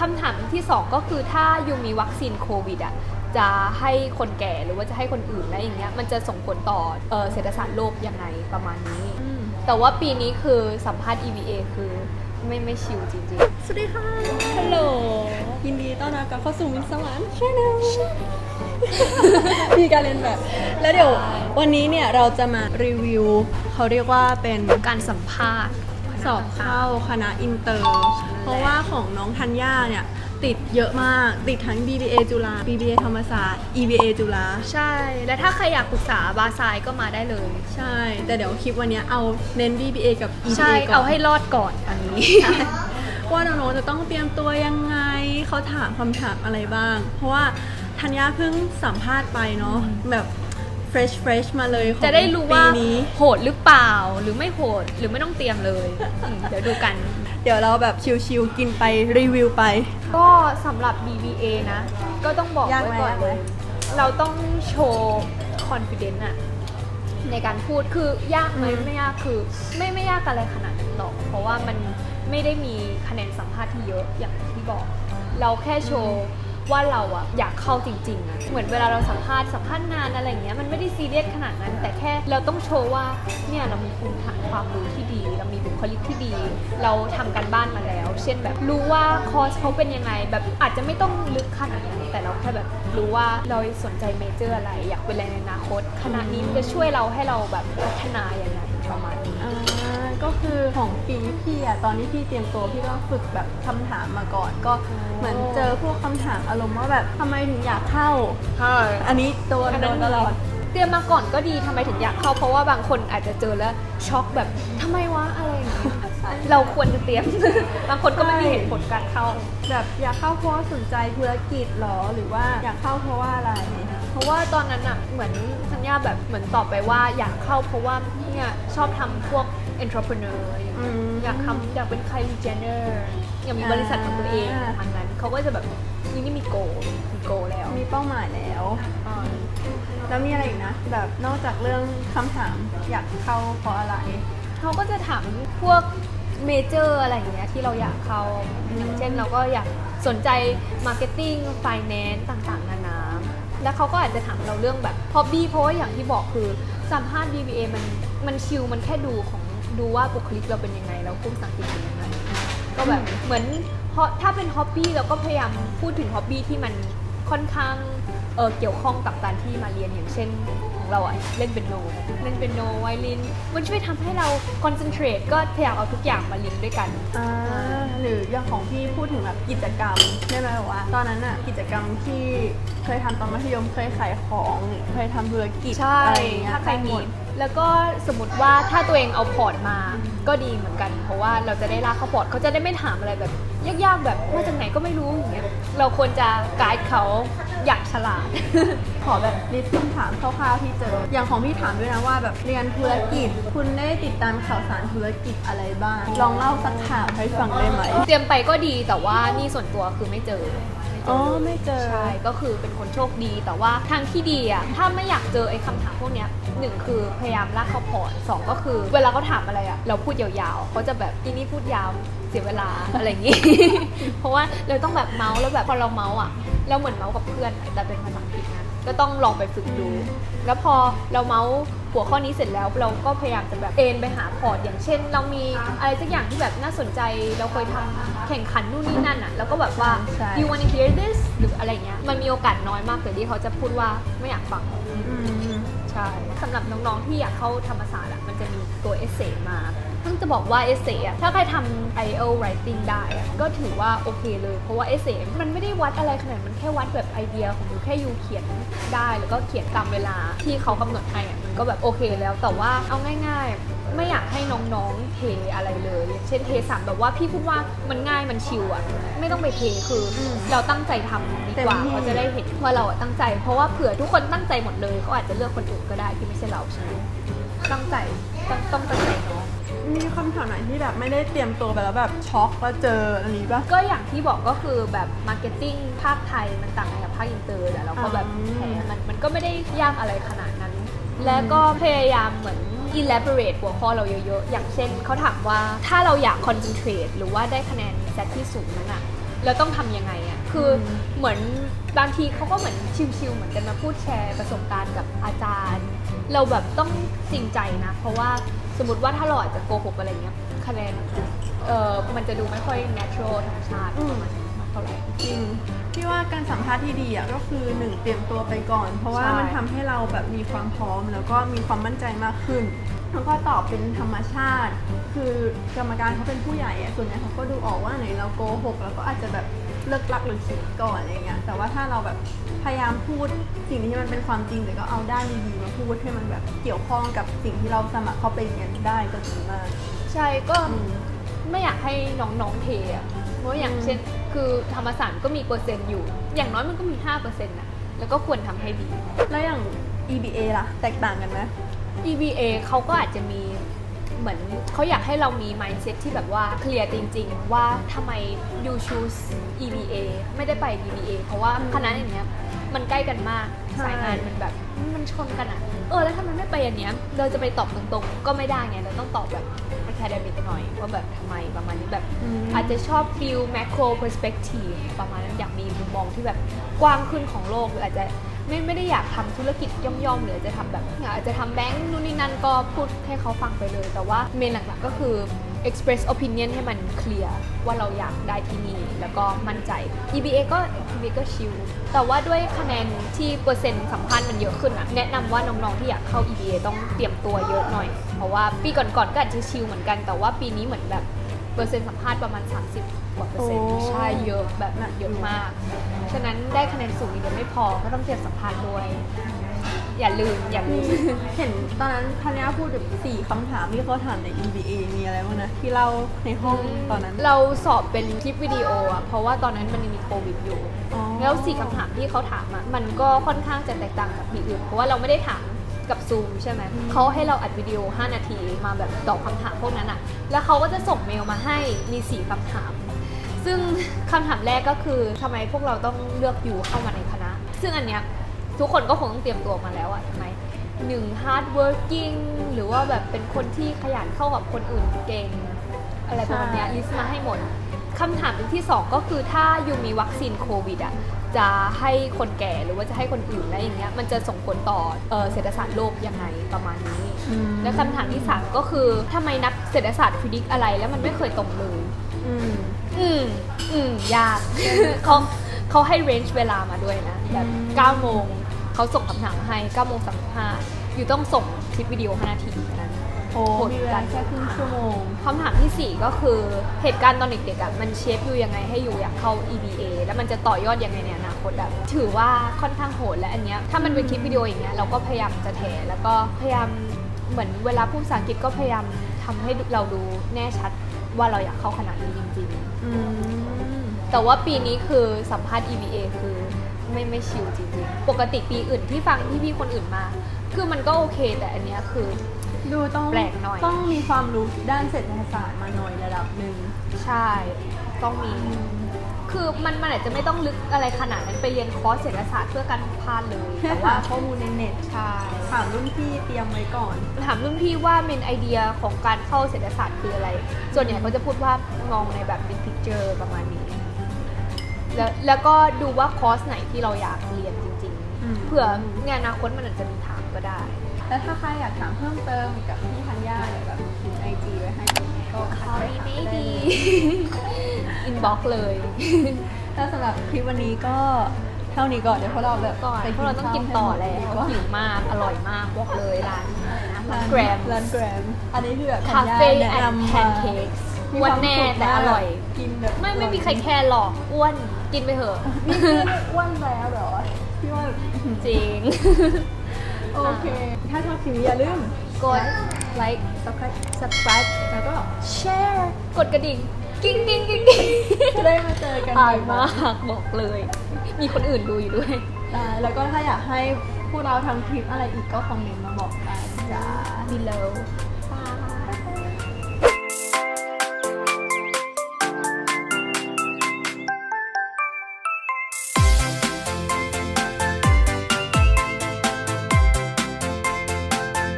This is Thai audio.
คำถามที่สองก็คือถ้ายูมีวัคซีนโควิดอะจะให้คนแก่หรือว่าจะให้คนอื่นแล้วอย่างเงี้ยมันจะส่งผลต่อเอ่อเศรษฐศาสตร์โลกยังไงประมาณนี้ แต่ว่าปีนี้คือสัมภาษณ์ EVA คือไม่ไม่ชิลจริงสวัสดีค่ะๆฮัลโหล ยินดีต้อนรับกลับเข้าสู่มินสวรรค์ชาแนลมีการเรียนแบบ แล้วเดี๋ยววันนี้เนี่ยเราจะมารีวิว เขาเรียกว่าเป็นการสัมภาษณ์ สอบเข้าคณะอินเตอร์ เพราะว่าของน้องธัญญาเนี่ย ติดเยอะมากติดทั้ง BBA จุฬา BBA ธรรมศาสตร์ EBA จุฬาใช่ และถ้าใครอยากปรึกษาบาซายก็มาได้เลย ใช่ แต่เดี๋ยวคลิปวันเนี้ยเอาเน้น BBA กับ EBA ใช่ก่อนเอาให้รอดก่อนอันนี้ ว่าน้องๆจะต้องเตรียมตัวยังไงเขาถามคำถามอะไรบ้าง เพราะว่าธัญญาเพิ่งสัมภาษณ์ไปเนาะแบบ fresh fresh มาเลยของจะได้รู้ว่าปีนี้ โหดหรือเปล่าหรือไม่โหดหรือไม่ต้องเตรียมเลยอืมเดี๋ยวดูกัน เดี๋ยวเราแบบชิลๆกินไปรีวิวไป ก็สำหรับ BBA นะ ก็ต้องบอกยากไว้ไหมก่อนยากไหม เลยเราต้องโชว์ confidence อะในการพูดคือยากไหมไม่ยากคือไม่ไม่ยากอะไรขนาดนั้นหรอก เพราะว่ามันไม่ได้มีคะแนนสัมภาษณ์ที่เยอะอย่างที่บอก เราแค่โชว์ ว่าเราอะอยากเข้าจริงๆอะเหมือนเวลาเราสัมภาษณ์สัมภาษณ์งานอะไรอย่างเงี้ยมันไม่ได้ซีเรียสขนาดนั้น แต่แค่เราต้องโชว์ว่าเนี่ยเรามีภูมิฐานความรู้ที่ดี เรามีบุคลิกที่ดี เราทำกันบ้านมาแล้ว เช่นแบบรู้ว่าคอร์สเขาเป็นยังไง แบบอาจจะไม่ต้องลึกขนาดนั้นแต่เราแค่แบบรู้ว่าเราสนใจเมเจอร์อะไร อยากเป็นอะไรในอนาคตคณะนี้มันจะช่วยเราให้เราแบบพัฒนาอย่างไร ประมาณนี้ อ่าก็คือของปีพี่อะตอนที่พี่เตรียมตัวพี่ก็ฝึกแบบคำถามมาก่อน ก็เหมือนเจอพวกคำถามอารมณ์ว่าแบบทำไมถึงอยากเข้าอันนี้โดนโดนตลอด เตรียมมาก่อนก็ดีทำไมถึงอยากเข้าเพราะว่าบางคนอาจจะเจอแล้วช็อกแบบทำไมวะอะไรอย่างเงี้ยเราควรจะเตรียม บางคนก็ไม่มีเหตุผลการเข้า แบบอยากเข้าเพราะว่าสนใจธุรกิจหรอหรือว่าอยากเข้าเพราะว่าอะไรเพ ราะว่าตอนนั้นอะเหมือนสัญญาแบบเหมือนตอบไปว่าอยากเข้าเพราะว่าเนี่ยชอบทำพวก entrepreneur อย่างเงี้ยอืมอยากทำอยากเป็น Kylie Jenner อยากมีบริษัทของตัวเองอ่า ประมาณนั้นเขาก็จะแบบนี่นี่มีโกมีโกแล้วมีเป้าหมายแล้ว อ่าแล้วมีอะไรอีกนะ แบบนอกจากเรื่องคำถามอยากเข้าเพราะอะไร เขาก็จะถามพวกเมเจอร์อะไรอย่างเงี้ยที่เราอยากเข้าอย่างเช่นเราก็อยากสนใจ Marketing Finance ต่างๆ นานา แล้วเขาก็อาจจะถามเราเรื่องแบบฮอบบี้เพราะว่าอย่างที่บอกคือสัมภาษณ์ BBA มันมันชิลมันแค่ดูของดูว่าบุคลิกเราเป็นยังไงแล้วพูดภาษาอังกฤษเป็นยังไงก็แบบเหมือนเพราะถ้าเป็นฮ็อบบี้เราก็พยายามพูดถึงฮ็อบบี้ที่มัน ค่อนข้างเออเกี่ยวข้องกับการที่มาเรียนอย่างเช่นของเราอะเล่นเป็นโนเล่นเป็นโนไวลินมันช่วยทำให้เราคอนเซนเทรตก็พยายามเอาทุกอย่างมาลิงก์ด้วยกัน อ่าหรืออย่างของพี่พูดถึงแบบกิจกรรมได้ไหมแบบว่า ตอนนั้นอะกิจกรรมที่เคยทำตอนมัธยมเคยขายของหรือเคยทำธุรกิจใช่อะไรอย่างเงี้ยถ้าใครได้หมีด แล้วก็สมมติว่าถ้าตัวเองเอาพอร์ตมาก็ดีเหมือนกัน เพราะว่าเราจะได้ลากเข้าพอร์ตเขาจะได้ไม่ถามอะไรแบบยากๆแบบมาจากไหนก็ไม่รู้อย่างเงี้ยเราควรจะไกด์เขาอย่างฉลาด ขอแบบลิสต์คำถามคร่าวๆที่เจอ อย่างของพี่ถามด้วยนะว่าแบบเรียนธุรกิจ คุณได้ติดตามข่าวสารธุรกิจอะไรบ้าง ลองเล่าสักข่าวให้ฟังได้ไหม เตรียมไปก็ดีแต่ว่านี่ส่วนตัวคือไม่เจอ อ๋อไม่เจอ ใช่ก็คือเป็นคนโชคดีแต่ว่าทางที่ดีอะถ้าไม่อยากเจอไอ้คำถามพวกเนี้ยหนึ่งคือพยายามลากเขาพอร์ตสองก็คือ เวลาเขาถามอะไรอะเราพูดยาวๆเขาจะแบบอีนี่พูดยาวเสียเวลา อะไรอย่างงี้ เพราะว่าเราต้องแบบเมาส์แล้วแบบพอเราเมาส์อะเราเหมือนเมาส์กับเพื่อนแต่เป็นภาษาอังกฤษนะก็ต้องลองไปฝึกดู แล้วพอเราเมาส์ หัวข้อนี้เสร็จแล้วเราก็พยายามจะแบบเอนไปหาพอร์ตอย่างเช่น เรามีอะไรสักอย่างที่แบบน่าสนใจเราเคยทำแข่งขันนู่นนี่นั่นอะแล้วก็แบบว่า ใช่ you wanna hear this หรืออะไรเงี้ยมันมีโอกาสน้อยมากเลยที่เขาจะพูดว่าไม่อยากฟังอืมใช่สำหรับน้องๆที่อยากเข้าธรรมศาสตร์อะมันจะมีตัวเอเซมา ต้องจะบอกว่าเอเซอะถ้าใครทำ IELTS writing ได้อะก็ถือว่าโอเคเลย เพราะว่าเอเซมันไม่ได้วัดอะไรขนาด มันแค่วัดแบบไอเดียของยูแค่ยูเขียนได้แล้วก็เขียนตามเวลาที่เขากำหนดให้อะมันก็แบบโอเคแล้วแต่ว่าเอาง่าย ๆไม่อยากให้น้องๆเทอะไรเลยอย่างเช่นเทสามแบบว่าพี่พูดว่ามันง่ายมันชิวอะไม่ต้องไปเทคืออมเราตั้งใจทำดีกว่าเต็มที่เขาจะได้เห็นว่าเราอะตั้งใจ เพราะว่าเผื่อทุกคนตั้งใจหมดเลยเขาอาจจะเลือกคนอื่นก็ได้ที่ไม่ใช่เราใช่ไหมตั้งใจต้องต้องตั้งใจเนาะมีคำถามไหนที่แบบไม่ได้เตรียมตัวไปแล้วแบบช็อกว่าเจออันนี้ปะ ก็อย่างที่บอกก็คือแบบมาร์เก็ตติ้งภาคไทยมันต่างกันกับภาคอินเตอร์แต่เราก็แบบอืม แผลมันมันก็ไม่ได้ยากอะไรขนาดนั้น และก็พยายามเหมือน elaborate หัวข้อเราเยอะๆ อย่างเช่นเขาถามว่าถ้าเราอยาก concentrate หรือว่าได้คะแนน set ที่สูงนั้นอะแล้วต้องทำยังไงอะคืออม เหมือนบางทีเขาก็เหมือนชิวๆเหมือนกันมาพูดแชร์ประสบการณ์กับอาจารย์ เราแบบต้องจริงใจนะ เพราะว่า สมมติว่าถ้าเราอาจจะโกหกอะไรเงี้ยคะแนนเออมันจะดูไม่ค่อย natural ธรรมชาติอืมประมาณนั้นเท่าไหร่ จริงพี่ว่าการสัมภาษณ์ที่ดีอะก็คือหนึ่งเตรียมตัวไปก่อน เพราะว่าใช่ มันทำให้เราแบบมีความพร้อม แล้วก็มีความมั่นใจมากขึ้นแล้วก็ตอบเป็นธรรมชาติ คือกรรมการเขาเป็นผู้ใหญ่อะส่วนใหญ่เขาก็ดูออกว่าไหนเราโกหกแล้วก็อาจจะแบบ เลิกลักหรือคิดก่อนอะไรเงี้ยแต่ว่าถ้าเราแบบพยายามพูดสิ่งที่มันเป็นความจริงแต่ก็เอาด้านดีๆมาพูดให้มันแบบเกี่ยวข้องกับสิ่งที่เราสมัครเข้าไปเรียนได้ก็ดีมาก ใช่ก็อืมไม่อยากให้น้องๆเทอะเพราะอย่างอืมเช่น คือธรรมศาสตร์ก็มีเปอร์เซ็นต์อยู่ อย่างน้อยมันก็มี 5%นะแล้วก็ควรทำให้ดี แล้วอย่าง EBA ล่ะ แตกต่างกันไหม EBA เขาก็อาจจะมี เหมือนเขาอยากให้เรามี mindset ที่แบบว่าเคลียร์จริง ๆ ว่าทำไม you choose EBA ไม่ได้ไป DBA เพราะว่าคณะอย่างเนี้ยมันใกล้กันมากสายงานมันแบบมันชนกันอะเออแล้วถ้ามันไม่ไปอันเนี้ยเราจะไปตอบตรงๆ ก็ไม่ได้ไงเราต้องตอบแบบ academic หน่อยว่าแบบทำไมประมาณนี้แบบมอาจจะชอบ feel macro perspective ประมาณนั้นอยากมีมุมมองที่แบบกว้างขึ้นของโลกหรืออาจจะไม่ไม่ได้อยากทำธุรกิจย่อมๆหรืออาจจะทำแบบอาจจะทำแบงค์นู่นนี่นั่นก็พูดให้เขาฟังไปเลย แต่ว่าเมนหลักๆก็คือ express opinion ให้มันเคลียร์ว่าเราอยากได้ที่นี่ แล้วก็มั่นใจ EBA ก็ EBA ก็ชิลแต่ว่าด้วยคะแนนที่เปอร์เซ็นต์สัมพันธ์มันเยอะขึ้นอะแนะนำว่าน้องๆที่อยากเข้า EBA ต้องเตรียมตัวเยอะหน่อย เพราะว่าปีก่อนๆก็อาจจะชิลเหมือนกัน แต่ว่าปีนี้เหมือนแบบเปอร์เซ็นต์สัมภาษณ์ประมาณ 30กว่าเปอร์เซ็นต์โอ้ ใช่เยอะแบบเยอะมาก ฉะนั้นได้คะแนนสูงอีกเดียวไม่พอก็ต้องเตรียมสัมภาษณ์ด้วย อย่าลืมอย่าลืม เห็นตอนนั้นธัญญาพูดถึงสี่คำถามที่เขาถามใน EBA มีอะไรบ้างนะ ที่เล่าในห้องตอนนั้นเราสอบเป็นคลิปวิดีโออะเพราะว่าตอนนั้นมันยังมีโควิดอยู่ อ๋อ แล้วสี่คำถามที่เขาถามอะมันก็ค่อนข้างจะแตกต่างจากปีอื่น เพราะว่าเราไม่ได้ถาม กับซูมใช่ไหมเขาให้เราอัดวิดีโอ 5 นาทีมาแบบตอบคำถามพวกนั้นอะแล้วเขาก็จะส่งเมลมาให้มี4คำถาม ซึ่งคำถามแรกก็คือทำไมพวกเราต้องเลือกอยู่เข้ามาในคณะ ซึ่งอันเนี้ยทุกคนก็คงต้องเตรียมตัวมาแล้วอะทำไมหนึ่ง hard working หรือว่าแบบเป็นคนที่ขยันเข้ากับคนอื่นเก่ง อะไรประมาณเนี้ยใช่ลิสต์มาให้หมด คำถามที่2ก็คือถ้ายูมีวัคซีนโควิดอะจะให้คนแก่หรือว่าจะให้คนอื่นแล้วอย่างเงี้ยมันจะส่งผลต่อเอ่อเศรษฐศาสตร์โลกยังไงประมาณนี้อืมและคำถามที่3ก็คือทำไมนักเศรษฐศาสตร์พิจิกอะไรแล้วมันไม่เคยตรงเลยอืมอืมอืมยากเขาเขาให้เรนจ์เวลามาด้วยนะแบบอืม9โมงเขาส่งคำถามมาให้9โมง35อยู่ต้องส่งคลิปวิดีโอ5นาทีแค่นั้น โอ้กดมีเวลาแค่ครึ่งชั่วโมงคำถามทีสี่ 4 ก็คือเหตุการณ์ตอนเด็กๆอะมันเชฟอยู่ยังไงให้อยู่อยากเข้า EBA แล้วมันจะต่อยอดยังไงในอนาคตแบบถือว่าค่อนข้างโหดและอันเนี้ยถ้ามันเป็นคลิปวิดีโออย่างเงี้ยเราก็พยายามจะแถแล้วก็พยายามเหมือนเวลาพูดภาษาอังกฤษก็พยายามทำให้เราดูแน่ชัดว่าเราอยากเข้าคณะนี้จริงๆแต่ว่าปีนี้คือสัมภาษณ์ EBA คือไม่ไม่ชิลจริงๆ ปกติปีอื่นที่ฟังที่พี่คนอื่นมา คือมันก็โอเค แต่อันเนี้ยคือ ดูต้องแปลกหน่อย ต้องมีความรู้ด้านเศรษฐศาสตร์มาหน่อยระดับหนึ่งใช่ ต้องมี คือมันมันอาจจะไม่ต้องลึกอะไรขนาดนั้นไปเรียนคอร์สเศรษฐศาสตร์เพื่อการสัมภาษณ์เลย แค่แต่หาว่าข้อมูลในเน็ตใช่ ถามรุ่นพี่เตรียมไว้ก่อน ถามรุ่นพี่ว่าเมนไอเดียของการเข้าเศรษฐศาสตร์คืออะไร ส่วนใหญ่ก็จะพูดว่ามองในแบบ big picture ประมาณนี้ แล้วแล้วก็ดูว่าคอร์สไหนที่เราอยากเรียนจริง อืม ๆ เผื่อในอนาคตมันอาจจะมีถามก็ได้ แล้วถ้าใครอยากถามเพิ่มเติมกับพี่ธัญญาเดี๋ยวแบบทิ้งไอจีไว้ให้ก็ทักไป Sorry หาได้ baby เลยอินบ็อกเลย ถ้าสำหรับคลิปวันนี้ก็เท่านี้ก่อนเดี๋ยวพวกเราแบบก่อนไปพวกเราต้องกินต่อแล้วข้าวให้หมดดีกว่าหิวมากอร่อยมากบอกเลยร้านอะไรนะร้าร้านนแกรมร้านแกรมอันนี้คือแบบคาเฟ่แนะแอนด์นำแพมานเค้กมีอ้วนคามแน่สุขแต่อร่อยกินแบบไม่ไม่มีใครแคร์หรอกอ้วนกินไปเถอะนี่คืออ้วนแล้วเหรอพี่ว่าจริง โอเค ถ้าชอบคลิปนี้อย่าลืม กดไลค์ subscribe subscribe แล้วก็ share กดกระดิ่ง กิ้งกิ้งกิ้งกิ้งจะได้มาเจอกันอายบ่มาอยกบอกเลย มีคนอื่นดูอยู่ด้วยๆได้แล้วก็ถ้าอยากให้พวกเราทำคลิปอะไรอีกก็คอมเมนต์มาบอกได้จ้า below